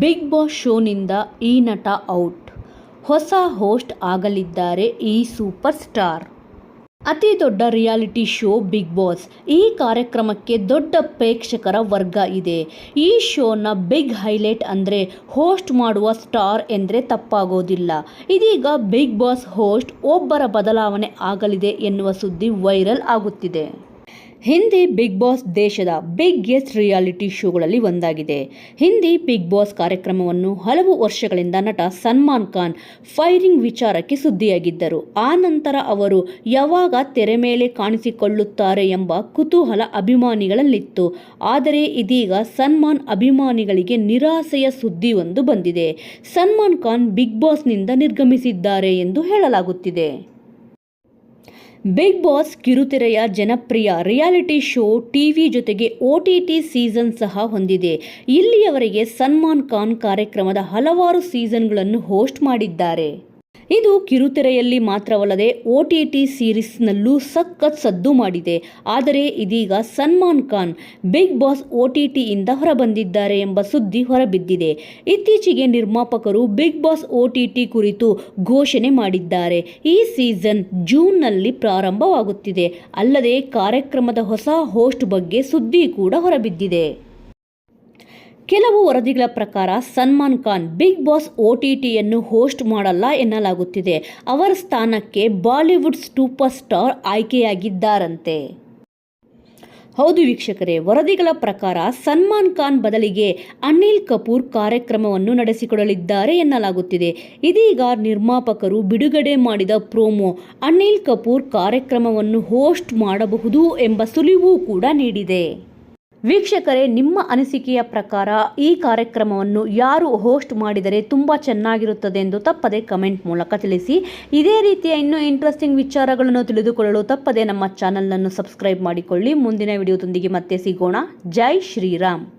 Big boss ಶೋನಿಂದ ಈ ನಟ out. ಹೊಸ ಹೋಸ್ಟ್ ಆಗಲಿದ್ದಾರೆ ಈ ಸೂಪರ್ ಸ್ಟಾರ್. ಅತಿ ದೊಡ್ಡ ರಿಯಾಲಿಟಿ ಶೋ ಬಿಗ್ ಬಾಸ್. ಈ ಕಾರ್ಯಕ್ರಮಕ್ಕೆ ದೊಡ್ಡ ಪ್ರೇಕ್ಷಕರ ವರ್ಗ ಇದೆ. ಈ ಶೋನ ಬಿಗ್ ಹೈಲೈಟ್ ಅಂದರೆ ಹೋಸ್ಟ್ ಮಾಡುವ ಸ್ಟಾರ್ ಎಂದರೆ ತಪ್ಪಾಗೋದಿಲ್ಲ. ಇದೀಗ ಬಿಗ್ ಬಾಸ್ ಹೋಸ್ಟ್ ಒಬ್ಬರ ಬದಲಾವಣೆ ಆಗಲಿದೆ ಎನ್ನುವ ಸುದ್ದಿ ವೈರಲ್ ಆಗುತ್ತಿದೆ. ಹಿಂದಿ ಬಿಗ್ ಬಾಸ್ ದೇಶದ ಬಿಗ್ಗೆಸ್ಟ್ ರಿಯಾಲಿಟಿ ಶೋಗಳಲ್ಲಿ ಒಂದಾಗಿದೆ. ಹಿಂದಿ ಬಿಗ್ ಬಾಸ್ ಕಾರ್ಯಕ್ರಮವನ್ನು ಹಲವು ವರ್ಷಗಳಿಂದ ನಟ ಸಲ್ಮಾನ್ ಖಾನ್ ಫೈರಿಂಗ್ ವಿಚಾರಕ್ಕೆ ಸುದ್ದಿಯಾಗಿದ್ದರು. ಆ ನಂತರ ಅವರು ಯಾವಾಗ ತೆರೆ ಮೇಲೆ ಕಾಣಿಸಿಕೊಳ್ಳುತ್ತಾರೆ ಎಂಬ ಕುತೂಹಲ ಅಭಿಮಾನಿಗಳಲ್ಲಿತ್ತು. ಆದರೆ ಇದೀಗ ಸಲ್ಮಾನ್ ಅಭಿಮಾನಿಗಳಿಗೆ ನಿರಾಸೆಯ ಸುದ್ದಿ ಒಂದು ಬಂದಿದೆ. ಸಲ್ಮಾನ್ ಖಾನ್ ಬಿಗ್ ಬಾಸ್ನಿಂದ ನಿರ್ಗಮಿಸಿದ್ದಾರೆ ಎಂದು ಹೇಳಲಾಗುತ್ತಿದೆ. ಬಿಗ್ ಬಾಸ್ ಕಿರುತೆರೆಯ ಜನಪ್ರಿಯ ರಿಯಾಲಿಟಿ ಶೋ ಟಿವಿ ಜೊತೆಗೆ ಒ ಟಿ ಟಿ ಸೀಸನ್ ಸಹ ಹೊಂದಿದೆ. ಇಲ್ಲಿಯವರೆಗೆ ಸನ್ಮಾನ್ ಖಾನ್ ಕಾರ್ಯಕ್ರಮದ ಹಲವಾರು ಸೀಸನ್ಗಳನ್ನು ಹೋಸ್ಟ್ ಮಾಡಿದ್ದಾರೆ. ಇದು ಕಿರುತೆರೆಯಲ್ಲಿ ಮಾತ್ರವಲ್ಲದೆ ಒ ಟಿ ಟಿ ಸೀರೀಸ್ನಲ್ಲೂ ಸಖತ್ ಸದ್ದು ಮಾಡಿದೆ. ಆದರೆ ಇದೀಗ Salman Khan big boss O T ಟಿಯಿಂದ ಹೊರಬಂದಿದ್ದಾರೆ ಎಂಬ ಸುದ್ದಿ ಹೊರಬಿದ್ದಿದೆ. ಇತ್ತೀಚೆಗೆ ನಿರ್ಮಾಪಕರು big boss O T T ಕುರಿತು ಘೋಷಣೆ ಮಾಡಿದ್ದಾರೆ. ಈ ಸೀಸನ್ ಜೂನ್ನಲ್ಲಿ ಪ್ರಾರಂಭವಾಗುತ್ತಿದೆ. ಅಲ್ಲದೆ ಕಾರ್ಯಕ್ರಮದ ಹೊಸ ಹೋಸ್ಟ್ ಬಗ್ಗೆ ಸುದ್ದಿ ಕೂಡ ಹೊರಬಿದ್ದಿದೆ. ಕೆಲವು ವರದಿಗಳ ಪ್ರಕಾರ Salman Khan big boss O T ಟಿಯನ್ನು host ಮಾಡಲ್ಲ ಎನ್ನಲಾಗುತ್ತಿದೆ. ಅವರ ಸ್ಥಾನಕ್ಕೆ ಬಾಲಿವುಡ್ ಸೂಪರ್ ಸ್ಟಾರ್ ಆಯ್ಕೆಯಾಗಿದ್ದಾರಂತೆ. ಹೌದು ವೀಕ್ಷಕರೇ, ವರದಿಗಳ ಪ್ರಕಾರ ಸಲ್ಮಾನ್ ಖಾನ್ ಬದಲಿಗೆ ಅನಿಲ್ ಕಪೂರ್ ಕಾರ್ಯಕ್ರಮವನ್ನು ನಡೆಸಿಕೊಡಲಿದ್ದಾರೆ ಎನ್ನಲಾಗುತ್ತಿದೆ. ಇದೀಗ ನಿರ್ಮಾಪಕರು ಬಿಡುಗಡೆ ಮಾಡಿದ ಪ್ರೋಮೋ ಅನಿಲ್ ಕಪೂರ್ ಕಾರ್ಯಕ್ರಮವನ್ನು ಹೋಸ್ಟ್ ಮಾಡಬಹುದು ಎಂಬ ಸುಳಿವು ಕೂಡ ನೀಡಿದೆ. ವೀಕ್ಷಕರೇ, ನಿಮ್ಮ ಅನಿಸಿಕೆಯ ಪ್ರಕಾರ ಈ ಕಾರ್ಯಕ್ರಮವನ್ನು ಯಾರು ಹೋಸ್ಟ್ ಮಾಡಿದರೆ ತುಂಬ ಚೆನ್ನಾಗಿರುತ್ತದೆ ಎಂದು ತಪ್ಪದೆ ಕಮೆಂಟ್ ಮೂಲಕ ತಿಳಿಸಿ. ಇದೇ ರೀತಿಯ ಇನ್ನೂ ಇಂಟ್ರೆಸ್ಟಿಂಗ್ ವಿಚಾರಗಳನ್ನು ತಿಳಿದುಕೊಳ್ಳಲು ತಪ್ಪದೆ ನಮ್ಮ ಚಾನಲನ್ನು ಸಬ್ಸ್ಕ್ರೈಬ್ ಮಾಡಿಕೊಳ್ಳಿ. ಮುಂದಿನ ವಿಡಿಯೋದೊಂದಿಗೆ ಮತ್ತೆ ಸಿಗೋಣ. ಜೈ ಶ್ರೀರಾಮ್.